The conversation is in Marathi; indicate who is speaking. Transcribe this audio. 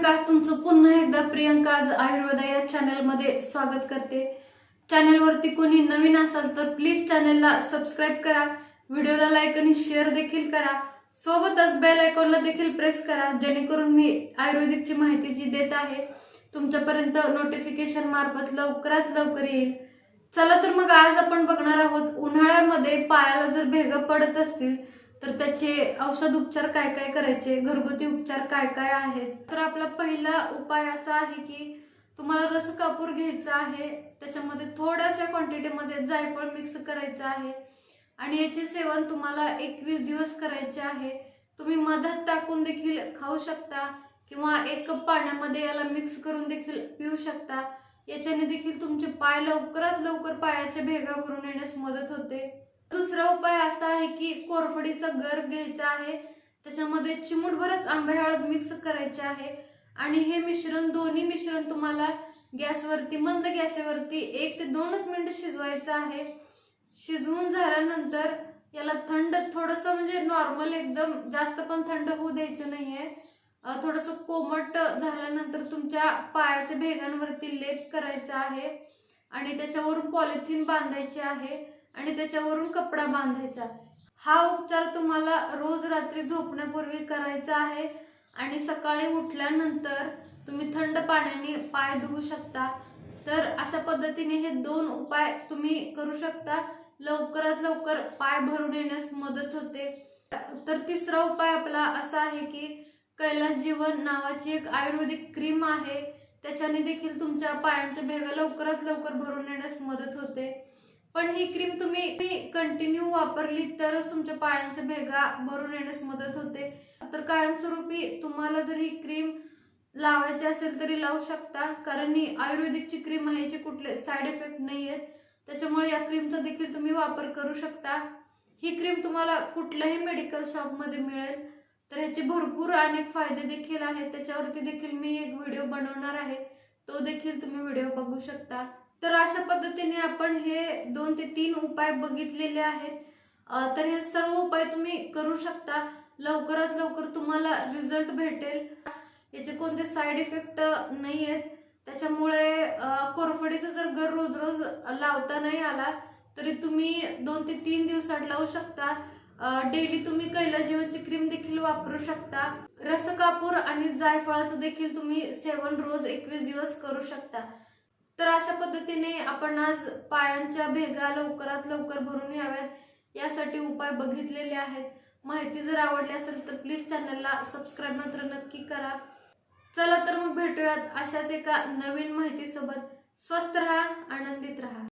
Speaker 1: प्रियंका तुमचं पुन्हा एकदा प्रियंका आज आयुर्वेदा या चॅनलमध्ये स्वागत करते. चॅनलवरती कोणी नवीन असाल तर प्लीज चॅनलला सबस्क्राईब करा. व्हिडिओला लाईक आणि शेअर देखील करा. सोबतच बेल आयकॉनला देखील प्रेस करा जेणेकरून मी आयुर्वेदिकची माहिती जी देत आहे तुमच्यापर्यंत नोटिफिकेशन मार्फत लवकरात लवकर येईल. चला तर मग आज आपण बघणार आहोत उन्हाळ्यामध्ये पायाला जर भेग पडत असतील तर त्याचे औषध उपचार काय काय करायचे? घरगुती उपचार काय काय आहेत? तर आपला पहिला उपाय असा आहे की तुम्हाला रस कापूर घ्यायचा आहे. त्याच्यामध्ये थोड्याशा क्वांटिटीमध्ये जायफळ मिक्स करायचं आहे. आणि याचे सेवन तुम्हाला एकवीस दिवस करायचे आहे. तुम्ही मधात टाकून देखील खाऊ शकता किंवा एक कप पाण्यामध्ये याला मिक्स करून देखील पिऊ शकता. याच्याने देखील तुमचे पाय लवकरात लवकर पायाच्या भेगा भरून येण्यास मदत होते. दुसरा उपाय असा आहे की कोरफडीचा गर घ्यायचा आहे. त्याच्यामध्ये चिमूटभरच आंबे हळद मिक्स करायचे आहे. आणि हे मिश्रण दोन्ही मिश्रण तुम्हाला गॅसवरती मंद गॅसवरती एक ते दोनच मिनिट शिजवायचं आहे. शिजवून झाल्यानंतर याला थंड थोडंसं म्हणजे नॉर्मल एकदम जास्त पण थंड होऊ द्यायचं नाहीये. आहे थोडंसं कोमट झाल्यानंतर तुमच्या पायाच्या भेगांवरती लेप करायचा आहे. आणि त्याच्यावरून पॉलिथिन बांधायची आहे. आणि त्याच्यावरून कपडा बांधायचा. हा उपचार तुम्हाला रोज रात्री झोपण्यापूर्वी करायचा आहे आणि सकाळी उठल्यानंतर तुम्ही थंड पाण्याने पाय धुवू शकता. तर अशा पद्धतीने हे दोन उपाय तुम्ही करू शकता. लवकरात लवकर पाय भरून येण्यास मदत होते. तर तिसरा उपाय आपला असा आहे की कैलास जीवन नावाची एक आयुर्वेदिक क्रीम आहे. त्याच्याने देखील तुमच्या पायांच्या भेगा लवकरात लवकर भरून येण्यास मदत होते. पण ही क्रीम तुम्ही कंटिन्यू वापरली तरच तुमच्या पायांच्या भेगा भरून येण्यास मदत होते. तर कायमस्वरूपी तुम्हाला जर ही क्रीम लावायची असेल तरी लावू शकता. कारण ही आयुर्वेदिकची क्रीम आहे याचे कुठले साईड इफेक्ट नाही आहेत त्याच्यामुळे या क्रीमचा देखील तुम्ही वापर करू शकता. ही क्रीम तुम्हाला कुठल्याही मेडिकल शॉपमध्ये मिळेल. तर ह्याचे भरपूर अनेक फायदे देखील आहेत. त्याच्यावरती देखील मी एक व्हिडिओ बनवणार आहे. तो देखील तुम्ही व्हिडिओ बघू शकता. तर अशा पद्धतीने आपण हे दोन ते तीन उपाय बघितलेले आहेत. तर हे सर्व उपाय तुम्ही करू शकता. लवकरात लवकर तुम्हाला रिझल्ट भेटेल. याचे कोणते साईड इफेक्ट नाही आहेत त्याच्यामुळे कोरफडीचा जर घर रोज रोज लावता नाही आला तरी तुम्ही दोन ते तीन दिवसात लावू शकता. डेली तुम्ही कैला जीवनची क्रीम देखील वापरू शकता. रस कापूर आणि जायफळाचं देखील तुम्ही सेवन रोज एकवीस दिवस करू शकता. अशा पद्धतीने आपण आज पायांच्या भेगा लवकरात लवकर भरून याव्यात. यासाठी उपाय बघितलेले आहेत. माहिती जर आवडली असेल तर प्लीज चॅनलला सबस्क्राईब मात्र नक्की करा. चला तर मग भेटूयात अशाच एका नवीन माहितीसोबत. स्वस्त राहा आनंदित राहा.